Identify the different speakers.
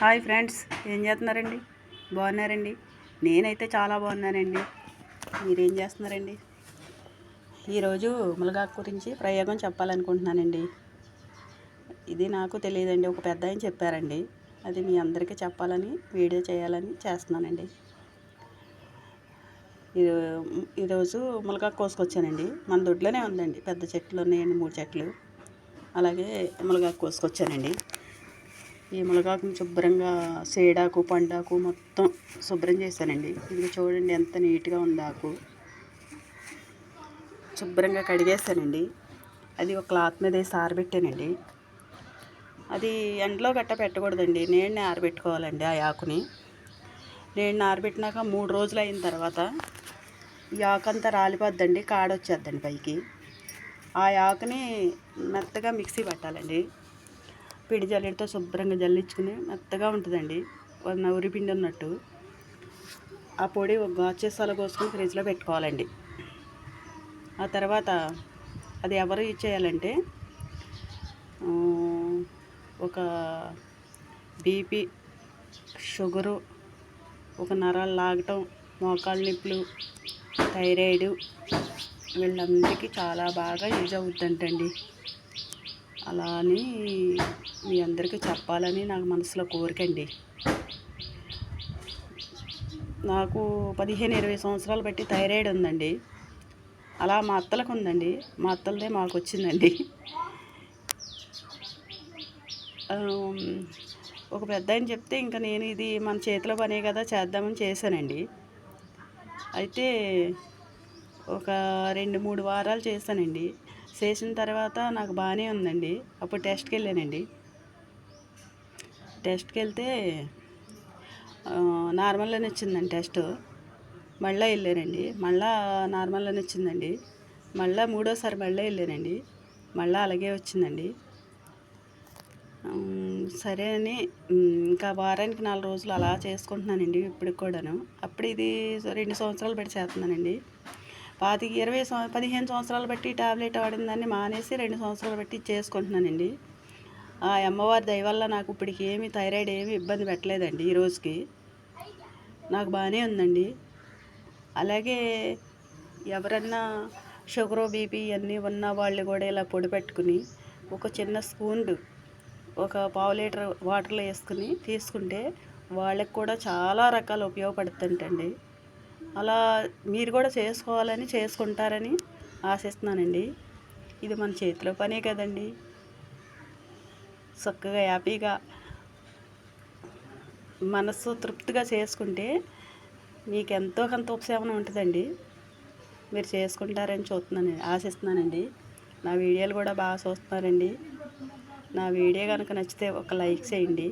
Speaker 1: Hi friends ఏం చేస్తున్నారండి? బాగున్నారండి? నేనైతే చాలా బాగున్నానండి. మీరేం చేస్తున్నారండి? ఈరోజు ములగాకు గురించి ప్రయోగం చెప్పాలనుకుంటున్నానండి. ఇది నాకు తెలియదండి ఒక పెద్ద ఆయన చెప్పారండి. అది మీ అందరికీ చెప్పాలని వీడియో చేయాలని చేస్తున్నానండి. ఈ- ఈరోజు ములగాకు కోసుకొచ్చానండి. మన దొడ్లోనే ఉందండి పెద్ద చెట్లు ఉన్నాయండి మూడు చెట్లు. అలాగే ములగాకు కోసుకొచ్చానండి. ఈ మునగాకుని శుభ్రంగా సేడాకు పండాకు మొత్తం శుభ్రం చేశానండి. ఇది చూడండి ఎంత నీట్గా ఉంది ఆకు. శుభ్రంగా కడిగేసానండి అది ఒక క్లాత్ మీద వేసి ఆరబెట్టానండి. అది ఎండలో గట్ట పెట్టకూడదండి. నేనే ఆరబెట్టుకోవాలండి ఆ ఆకుని. నేను ఆరబెట్టినాక మూడు రోజులు అయిన తర్వాత ఈ ఆకు అంతా రాలిపోద్దండి కాడొచ్చేద్దండి పైకి. ఆ ఆకుని మెత్తగా మిక్సీ పట్టాలండి. పిడి జల్లెడతో శుభ్రంగా జల్లించుకుని మెత్తగా ఉంటుందండి. ఒక పిండి ఉన్నట్టు. ఆ పొడి ఒక గాచేసాల కోసుకొని ఫ్రిడ్జ్లో పెట్టుకోవాలండి. ఆ తర్వాత అది ఎవరు యూజ్ చేయాలంటే ఒక బీపీ షుగరు ఒక నరాలు లాగటం మోకాళ్ళ నిప్పులు థైరాయిడ్ వీళ్ళందరికీ చాలా బాగా యూజ్ అవుతుందంటండి అలా అని మీ అందరికీ చెప్పాలని నాకు మనసులో కోరికండి నాకు పదిహేను ఇరవై సంవత్సరాలు బట్టి థైరాయిడ్ ఉందండి. అలా మా అత్తలకు ఉందండి. మా అత్తలదే మాకు వచ్చిందండి. ఒక పెద్ద ఆయన చెప్తే ఇంకా నేను ఇది మన చేతిలో పనే కదా చేద్దామని చేశానండి. అయితే ఒక రెండు మూడు వారాలు చేశానండి. చేసిన తర్వాత నాకు బాగానే ఉందండి. అప్పుడు టెస్ట్కి వెళ్ళానండి. టెస్ట్కి వెళ్తే నార్మల్లోనే వచ్చిందండి టెస్ట్. మళ్ళీ వెళ్ళానండి. మళ్ళా నార్మల్లోనే వచ్చిందండి. మళ్ళీ మూడోసారి మళ్ళీ వెళ్ళానండి. మళ్ళీ అలాగే వచ్చిందండి. సరే అని ఇంకా వారానికి నాలుగు రోజులు అలా చేసుకుంటున్నానండి ఇప్పటికి కూడాను. అప్పుడు ఇది రెండు సంవత్సరాలు పెట్టి చేస్తున్నానండి. పాతిక ఇరవై సంవ పదిహేను సంవత్సరాలు బట్టి టాబ్లెట్ వాడిందాన్ని మానేసి రెండు సంవత్సరాలు బట్టి చేసుకుంటున్నానండి. ఆ అమ్మవారి దయ వల్ల నాకు ఇప్పటికి ఏమి థైరాయిడ్ ఏమి ఇబ్బంది పెట్టలేదండి ఈ రోజుకి. నాకు బాగానే ఉందండి. అలాగే ఎవరన్నా షుగర్ బీపీ ఇవన్నీ ఉన్న వాళ్ళు కూడా ఇలా పొడి పెట్టుకుని ఒక చిన్న స్పూన్ ఒక పావు లీటర్ వాటర్లో వేసుకుని తీసుకుంటే వాళ్ళకి కూడా చాలా రకాల ఉపయోగపడుతుంటండి. అలా మీరు కూడా చేసుకోవాలని చేసుకుంటారని ఆశిస్తున్నానండి. ఇది మన చేతిలో పనే కదండి. చక్కగా హ్యాపీగా మనస్సు తృప్తిగా చేసుకుంటే మీకు ఎంతో కొంత ఉపశమనం ఉంటుందండి. మీరు చేసుకుంటారని చూస్తున్నాను ఆశిస్తున్నానండి. నా వీడియోలు కూడా బాగా చూస్తున్నారండి. నా వీడియో కనుక నచ్చితే ఒక లైక్ చేయండి.